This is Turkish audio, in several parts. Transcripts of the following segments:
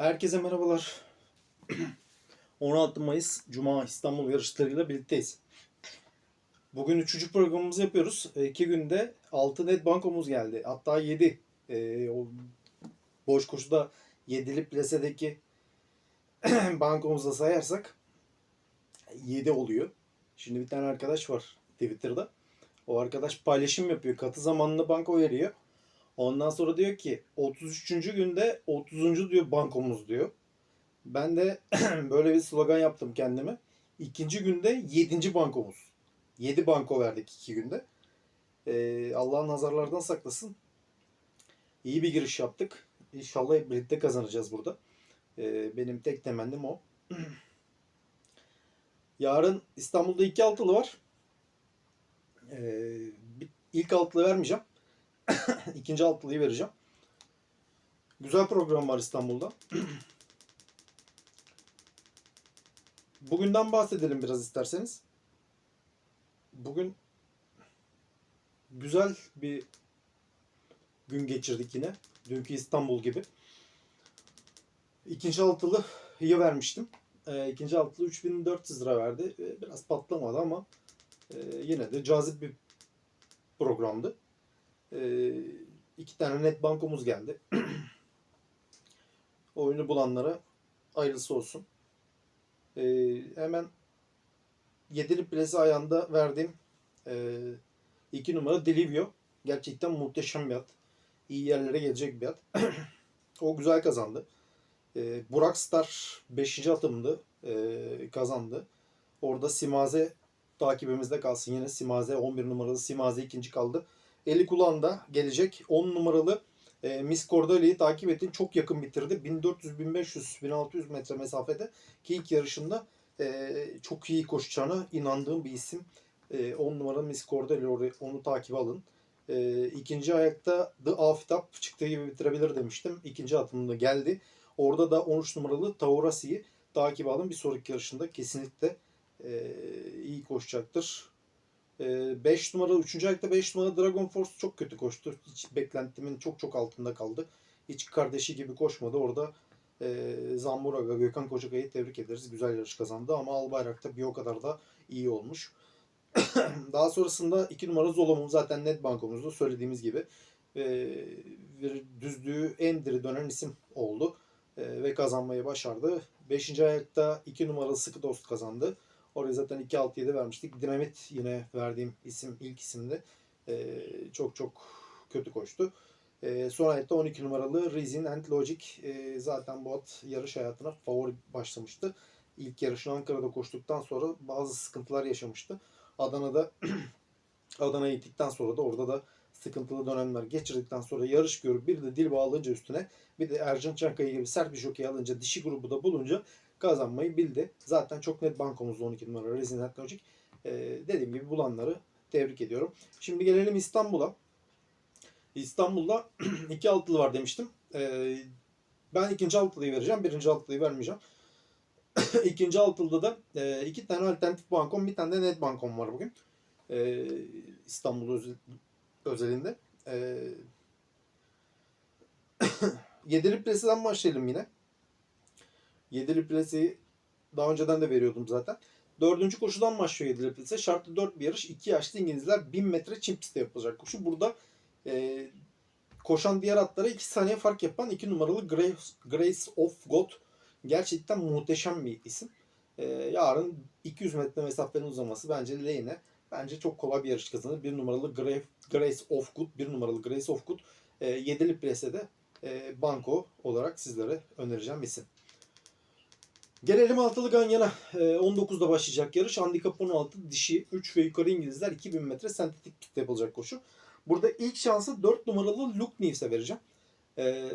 Herkese merhabalar. 16 Mayıs Cuma İstanbul yarışlarıyla birlikteyiz. Bugün üçüncü programımızı yapıyoruz. E, İki günde 6 net bankomuz geldi. Hatta 7. E, o boş koşuda 7'li plasedeki bankomuzu da sayarsak 7 oluyor. Şimdi bir tane arkadaş var Twitter'da. O arkadaş paylaşım yapıyor. Katı zamanında banko veriyor. Ondan sonra diyor ki 33. günde 30. diyor bankomuz diyor. Ben de böyle bir slogan yaptım kendime. İkinci günde 7. bankomuz. 7 banko verdik iki günde. Ee, Allah nazarlardan saklasın. İyi bir giriş yaptık. İnşallah hep birlikte kazanacağız burada. Ee, benim tek temennim o. Yarın İstanbul'da iki altılı var. Ee, ilk altılı vermeyeceğim. İkinci altılıyı vereceğim. Güzel program var İstanbul'da. Bugünden bahsedelim biraz isterseniz. Bugün güzel bir gün geçirdik yine. Dünkü İstanbul gibi. İkinci altılıyı vermiştim. Ee, ikinci altılı 3400 lira verdi. Ee, biraz patlamadı ama e, yine de cazip bir programdı. Ee, iki tane net bankomuz geldi. Oyunu bulanlara hayırlısı olsun. Ee, hemen yedili plesi ayağında verdiğim e, iki numara Delivio. Gerçekten muhteşem bir at. İyi yerlere gelecek bir at. o güzel kazandı. Ee, Burak Star 5. atımdı. Ee, kazandı. Orada Simaze takibimizde kalsın. Yine Simaze 11 numaralı Simaze ikinci kaldı. Eli kulağında gelecek 10 numaralı e, Miss Cordelia'yı takip ettin. Çok yakın bitirdi. 1400, 1500, 1600 metre mesafede ki ilk yarışında e, çok iyi koşacağına inandığım bir isim. E, 10 numaralı Miss Cordelia onu takip alın. E, ikinci ayakta The Aftap çıktığı gibi bitirebilir demiştim. İkinci atımında geldi. Orada da 13 numaralı Taurasi'yi takip alın. Bir sonraki yarışında kesinlikle e, iyi koşacaktır. 5 numara 3. ayakta 5 numara Dragon Force çok kötü koştu. Hiç beklentimin çok çok altında kaldı. Hiç kardeşi gibi koşmadı. Orada e, Zamburaga, Gökhan Kocakay'ı tebrik ederiz. Güzel yarış kazandı ama Albayrak'ta bir o kadar da iyi olmuş. Daha sonrasında 2 numara Zolom'un zaten net bankomuzda söylediğimiz gibi e, bir düzlüğü en diri dönen isim oldu. E, ve kazanmayı başardı. 5. ayakta 2 numaralı Sıkı Dost kazandı. Oraya zaten 2-6-7 vermiştik. Dinamit yine verdiğim isim ilk isimdi. Ee, çok çok kötü koştu. Ee, son ayette 12 numaralı Rizin and Logic. Ee, zaten bu at yarış hayatına favori başlamıştı. İlk yarışını Ankara'da koştuktan sonra bazı sıkıntılar yaşamıştı. Adana'da Adana'ya gittikten sonra da orada da sıkıntılı dönemler geçirdikten sonra yarış görüp bir de dil bağlayınca üstüne bir de Ercan Çankaya gibi sert bir jockey alınca dişi grubu da bulunca kazanmayı bildi. Zaten çok net bankomuzda 12 numara Resident Logic. Ee, dediğim gibi bulanları tebrik ediyorum. Şimdi gelelim İstanbul'a. İstanbul'da iki altılı var demiştim. Ee, ben ikinci altılıyı vereceğim. Birinci altılıyı vermeyeceğim. ikinci altılıda da e, iki tane alternatif bankom, bir tane de net bankom var bugün. Ee, İstanbul özel- özelinde. Ee, Yedili Presi'den başlayalım yine. Yedili plesi daha önceden de veriyordum zaten. Dördüncü koşudan başlıyor yedili plase. Şartlı dört bir yarış. iki yaşlı İngilizler 1000 metre çim pistte yapılacak koşu. Burada e, koşan diğer atlara 2 saniye fark yapan 2 numaralı Grace, Grace of God. Gerçekten muhteşem bir isim. E, yarın 200 metre mesafenin uzaması bence lehine. Bence çok kolay bir yarış kazanır. Bir numaralı Grace, of Good, bir numaralı Grace of Good. E, yedili plesede e, banko olarak sizlere önereceğim isim. Gelelim altılı Ganyan'a. Ee, 19'da başlayacak yarış. Handikap 16 dişi 3 ve yukarı İngilizler 2000 metre sentetik pistte yapılacak koşu. Burada ilk şansı 4 numaralı Luke News'e vereceğim. Ee,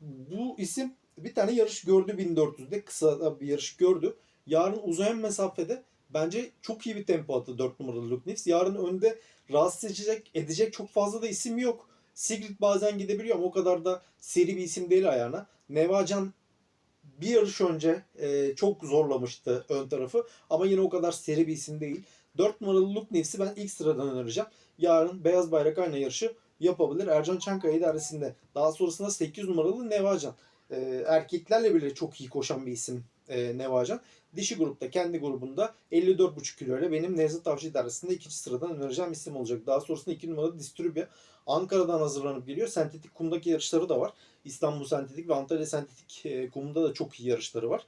bu isim bir tane yarış gördü 1400'de. Kısa bir yarış gördü. Yarın uzayan mesafede bence çok iyi bir tempo attı 4 numaralı Luke Newс. Yarın önde rahatsız edecek, edecek çok fazla da isim yok. Sigrid bazen gidebiliyor ama o kadar da seri bir isim değil ayağına. Nevacan bir yarış önce e, çok zorlamıştı ön tarafı ama yine o kadar seri bir isim değil. 4 numaralı Luke Nefs'i ben ilk sıradan önereceğim. Yarın Beyaz Bayrak aynı yarışı yapabilir. Ercan Çankaya idaresinde. Daha sonrasında 8 numaralı Nevacan. e, erkeklerle bile çok iyi koşan bir isim e, Nevacan. Dişi grupta kendi grubunda 54,5 kilo ile benim Nevzat Avcı arasında ikinci sıradan önereceğim isim olacak. Daha sonrasında 2 numaralı Distribya Ankara'dan hazırlanıp geliyor. Sentetik kumdaki yarışları da var. İstanbul Sentetik ve Antalya Sentetik e, kumda da çok iyi yarışları var.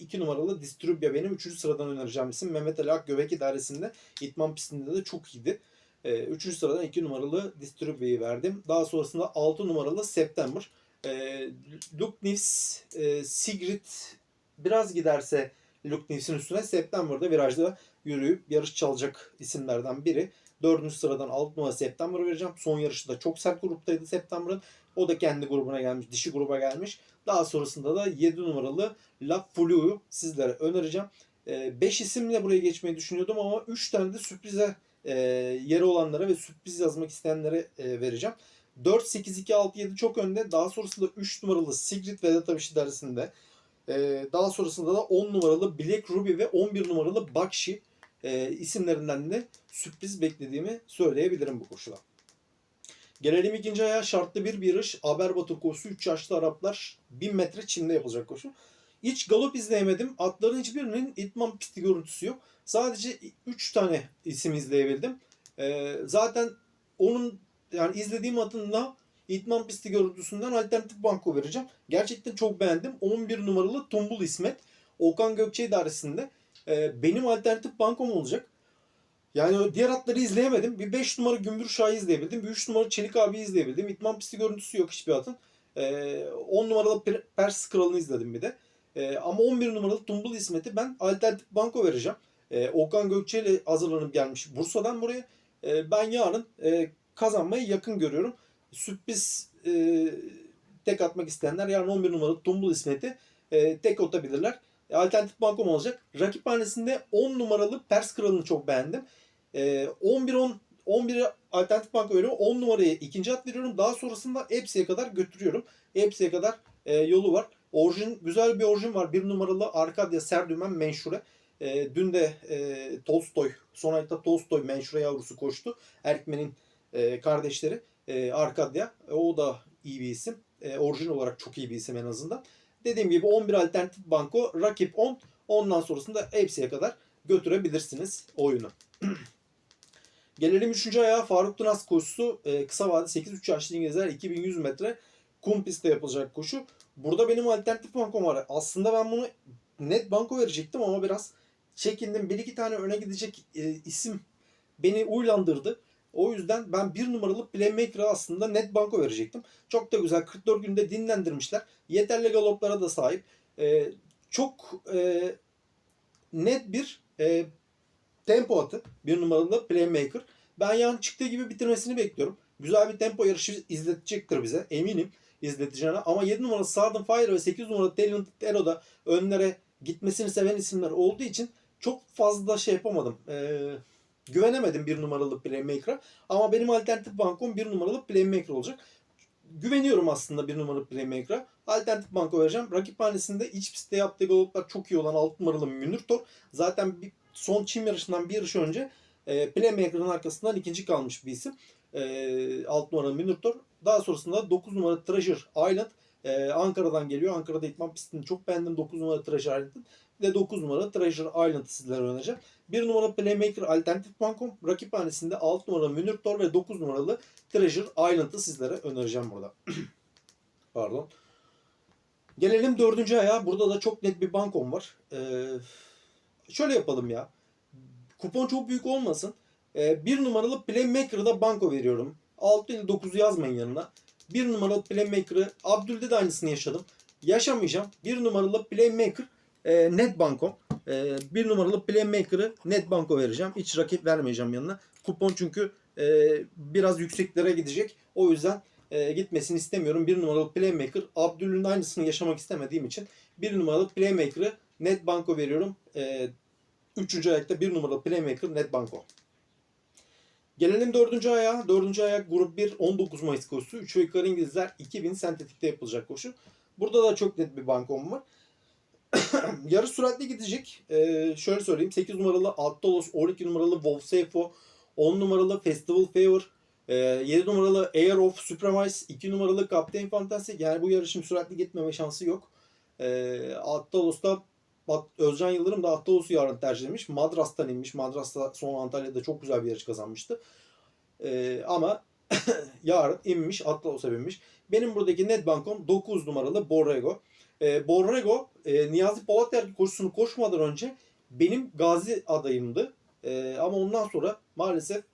2 numaralı Distribya benim 3. sıradan önereceğim isim. Mehmet Ali Akgöbek idaresinde İtman pistinde de çok iyiydi. 3. sıradan 2 numaralı Distribya'yı verdim. Daha sonrasında 6 numaralı September. E, Luke Nivs, e, Sigrid biraz giderse Luke Nivs'in üstüne September'da virajda yürüyüp yarış çalacak isimlerden biri. Dördüncü sıradan 6 numara September vereceğim. Son yarışı da çok sert gruptaydı September'ın. O da kendi grubuna gelmiş, dişi gruba gelmiş. Daha sonrasında da 7 numaralı La Flu'yu sizlere önereceğim. 5 isimle buraya geçmeyi düşünüyordum ama 3 tane de sürprize e, yeri olanlara ve sürpriz yazmak isteyenlere e, vereceğim. 4, 8, 2, 6, 7 çok önde. Daha sonrasında 3 numaralı Sigrid Vedat Abiş idaresinde. E, daha sonrasında da 10 numaralı Black Ruby ve 11 numaralı Bakshi e, isimlerinden de sürpriz beklediğimi söyleyebilirim bu koşuda. Gelelim ikinci ayağa şartlı bir yarış. Aberbatır koşusu 3 yaşlı Araplar 1000 metre çimde yapılacak koşu. Hiç galop izleyemedim. Atların hiçbirinin itman pisti görüntüsü yok. Sadece 3 tane isim izleyebildim. Ee, zaten onun yani izlediğim atınla itman pisti görüntüsünden alternatif banko vereceğim. Gerçekten çok beğendim. 11 numaralı Tumbul İsmet. Okan Gökçe idaresinde. Ee, benim alternatif bankom olacak. Yani diğer atları izleyemedim. Bir 5 numara Gümbür Şah'ı izleyebildim. Bir 3 numara Çelik abi izleyebildim. İtman pisti görüntüsü yok hiçbir atın. Ee, 10 numaralı Pers Kralı'nı izledim bir de. Ee, ama 11 numaralı Tumbul İsmet'i ben alternatif banko vereceğim. Ee, Okan Gökçe ile hazırlanıp gelmiş Bursa'dan buraya. Ee, ben yarın e, kazanmayı yakın görüyorum. Sürpriz e, tek atmak isteyenler yarın 11 numaralı Tumbul İsmet'i e, tek atabilirler. E, alternatif bankom olacak. Rakip hanesinde 10 numaralı Pers Kralı'nı çok beğendim. E, 11-10 11'e alternatif banko veriyorum. 10 numarayı ikinci at veriyorum. Daha sonrasında hepsiye kadar götürüyorum. Hepsiye kadar e, yolu var. Orijin, güzel bir orijin var. Bir numaralı Arkadya Serdümen Menşure. E, dün de e, Tolstoy, son ayda Tolstoy Menşure yavrusu koştu. Erkmen'in e, kardeşleri e, Arkadya. E, o da iyi bir isim. E, orijin olarak çok iyi bir isim en azından. Dediğim gibi 11 alternatif banko, rakip 10. Ondan sonrasında hepsiye kadar götürebilirsiniz oyunu. Gelelim 3. ayağa Faruk Dunas koşusu. E, kısa vade 8-3 yaşlı İngilizler 2100 metre kum pistte yapılacak koşu. Burada benim alternatif bankom var. Aslında ben bunu net banko verecektim ama biraz çekindim. Bir iki tane öne gidecek e, isim beni uylandırdı. O yüzden ben bir numaralı Playmaker'a aslında net banko verecektim. Çok da güzel. 44 günde dinlendirmişler. Yeterli galoplara da sahip. E, çok e, net bir e, tempo atı. Bir numaralı Playmaker. Ben yan çıktığı gibi bitirmesini bekliyorum. Güzel bir tempo yarışı izletecektir bize. Eminim izleteceğine. Ama 7 numaralı Southern Fire ve 8 numaralı Talented Elo'da önlere gitmesini seven isimler olduğu için çok fazla şey yapamadım. Ee, güvenemedim bir numaralı Playmaker'a. Ama benim alternatif bankom bir numaralı Playmaker olacak. Güveniyorum aslında bir numaralı Playmaker'a. Alternatif banko vereceğim. Rakip hanesinde iç pistte yaptığı galoplar çok iyi olan 6 numaralı Münir Tor. Zaten bir, son çim yarışından bir yarış önce e, Playmaker'ın arkasından ikinci kalmış bir isim. E, 6 numaralı Münir Tor. Daha sonrasında 9 numaralı Treasure Island e, Ankara'dan geliyor. Ankara'da itman pistini çok beğendim 9 numaralı Treasure Island'ın. De 9 numaralı Treasure Island'ı sizlere önereceğim. 1 numaralı Playmaker Alternatif Bankom. Rakip hanesinde 6 numaralı Münir Tor ve 9 numaralı Treasure Island'ı sizlere önereceğim burada. Pardon. Gelelim dördüncü ayağa. Burada da çok net bir bankom var. Ee, şöyle yapalım ya. Kupon çok büyük olmasın. Ee, bir numaralı Playmaker'da banko veriyorum. 6 ile 9'u yazmayın yanına. Bir numaralı Playmaker'ı Abdül'de de aynısını yaşadım. Yaşamayacağım. Bir numaralı Playmaker e, net banko. E, bir numaralı Playmaker'ı net banko vereceğim. Hiç rakip vermeyeceğim yanına. Kupon çünkü e, biraz yükseklere gidecek. O yüzden e, gitmesini istemiyorum. Bir numaralı Playmaker. Abdül'ün aynısını yaşamak istemediğim için bir numaralı Playmaker'ı net banko veriyorum. E, üçüncü ayakta bir numaralı Playmaker net banko. Gelelim dördüncü ayağa. Dördüncü ayak grup 1 19 Mayıs koşusu. 3 ve yukarı İngilizler 2000 sentetikte yapılacak koşu. Burada da çok net bir bankom var. Yarı süratli gidecek. Ee, şöyle söyleyeyim. 8 numaralı Altolos, 12 numaralı Wolfsefo, 10 numaralı Festival Favor, E, 7 numaralı Air of Supremice, 2 numaralı Captain Fantastic. Yani bu yarışın süratli gitmeme şansı yok. E, Attalos'ta Bak Özcan Yıldırım da Attalos'u yarın tercihlemiş. Madras'tan inmiş. Madras'ta son Antalya'da çok güzel bir yarış kazanmıştı. E, ama yarın inmiş. Attalos'a binmiş. Benim buradaki net bankom 9 numaralı Borrego. E, Borrego e, Niyazi Polatyer koşusunu koşmadan önce benim gazi adayımdı. E, ama ondan sonra maalesef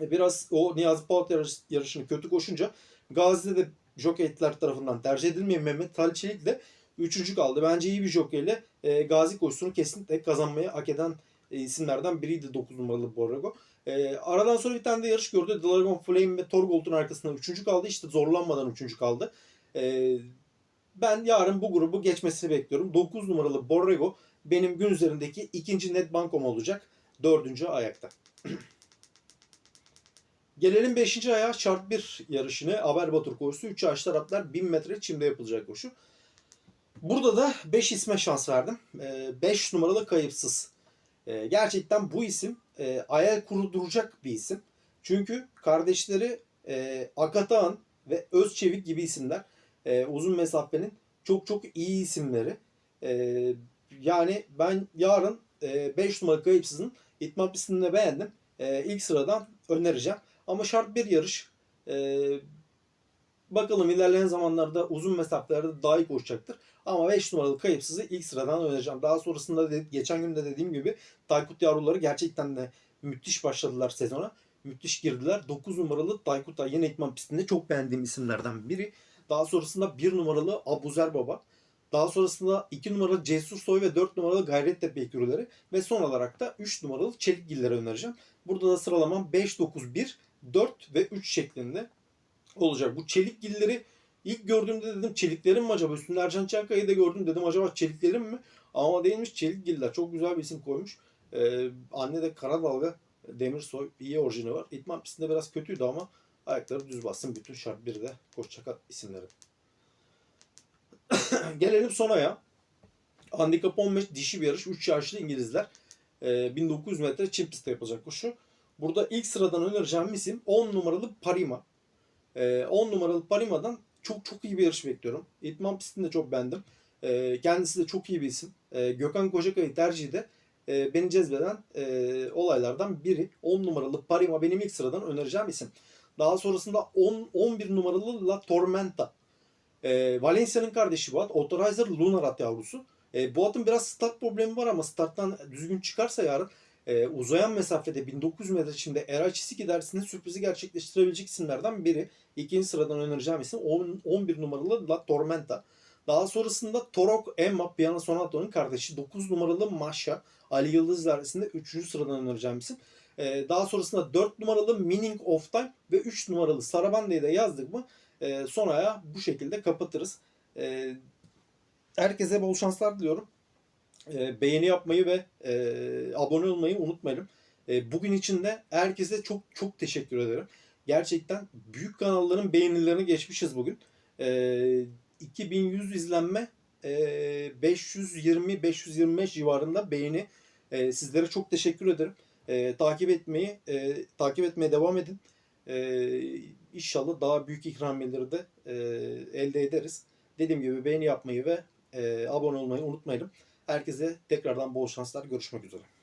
e, biraz o Niyazi Polatyer yarış- yarışını kötü koşunca Gazi'de de jokeyler tarafından tercih edilmeyen Mehmet Halil Çelik de üçüncü kaldı. Bence iyi bir jokeyle e, Gazi koşusunu kesinlikle kazanmayı hak eden e, isimlerden biriydi 9 numaralı Borrego. E, aradan sonra bir tane de yarış gördü. Dragon Flame ve Torgold'un arkasında üçüncü kaldı. İşte zorlanmadan üçüncü kaldı. E, ben yarın bu grubu geçmesini bekliyorum. 9 numaralı Borrego benim gün üzerindeki ikinci net bankom olacak. Dördüncü ayakta. Gelelim 5. ayağa şart 1 yarışını. Aberbatur koşusu. 3 yaşlı Araplar 1000 metre çimde yapılacak koşu. Burada da 5 isme şans verdim. 5 numaralı kayıpsız. Ee, Gerçekten bu isim e, ayar kurduracak bir isim. Çünkü kardeşleri e, Akatağan ve Özçevik gibi isimler. E, uzun mesafenin çok çok iyi isimleri. E, yani ben yarın 5 numaralı kayıpsızın itmam pistini de beğendim. E, ilk sıradan önereceğim. Ama şart bir yarış. E, bakalım ilerleyen zamanlarda uzun mesafelerde daha iyi koşacaktır. Ama 5 numaralı kayıpsızı ilk sıradan önereceğim. Daha sonrasında de, geçen gün de dediğim gibi Taykut yavruları gerçekten de müthiş başladılar sezona. Müthiş girdiler. 9 numaralı Taykut yine ikman pistinde çok beğendiğim isimlerden biri. Daha sonrasında 1 numaralı Abuzer Baba. Daha sonrasında 2 numaralı Cesur Soy ve 4 numaralı Gayrettepe ekürüleri. Ve son olarak da 3 numaralı Çelikgilleri önereceğim. Burada da sıralamam 5, 9, 1, 4 ve 3 şeklinde olacak. Bu Çelikgilleri ilk gördüğümde dedim çeliklerim mi acaba? Üstünde Ercan Çankaya'yı da gördüm dedim acaba çeliklerim mi? Ama değilmiş Çelikgiller. Çok güzel bir isim koymuş. Ee, anne de Karadalga Demirsoy iyi orijini var. İtman pistinde biraz kötüydü ama ayakları düz bassın. Bütün şart bir de koşacak isimleri. Gelelim Sona'ya. Handikap 15 dişi bir yarış. 3 yaşlı İngilizler. Ee, 1900 metre çim pistte yapacak koşu. Burada ilk sıradan önereceğim isim 10 numaralı Parima. Ee, 10 numaralı Parima'dan çok çok iyi bir yarış bekliyorum. İtman pistini de çok beğendim. Ee, kendisi de çok iyi bir isim. Ee, Gökhan Kocakay'ın tercihi de e, beni cezbeden e, olaylardan biri. 10 numaralı Parima benim ilk sıradan önereceğim isim. Daha sonrasında 10 11 numaralı La Tormenta. E, Valencia'nın kardeşi bu at. Authorizer Lunar at yavrusu. E, bu atın biraz start problemi var ama starttan düzgün çıkarsa yarın e, uzayan mesafede 1900 metre içinde Eray Çisiki dersinde sürprizi gerçekleştirebilecek isimlerden biri. İkinci sıradan önereceğim isim 10, 11 numaralı La Tormenta. Daha sonrasında Torok Emma Piano Sonato'nun kardeşi 9 numaralı Masha Ali Yıldız dersinde 3. sıradan önereceğim isim. E, daha sonrasında 4 numaralı Meaning of Time ve 3 numaralı Sarabande'yi de yazdık mı e, son aya bu şekilde kapatırız. E, herkese bol şanslar diliyorum. E, beğeni yapmayı ve e, abone olmayı unutmayın. E, bugün için de herkese çok çok teşekkür ederim. Gerçekten büyük kanalların beğenilerini geçmişiz bugün. E, 2100 izlenme e, 520-525 civarında beğeni. E, sizlere çok teşekkür ederim. E, takip etmeyi e, takip etmeye devam edin. E, inşallah daha büyük ikramiyeleri de e, elde ederiz. Dediğim gibi beğeni yapmayı ve e, abone olmayı unutmayın. Herkese tekrardan bol şanslar. Görüşmek üzere.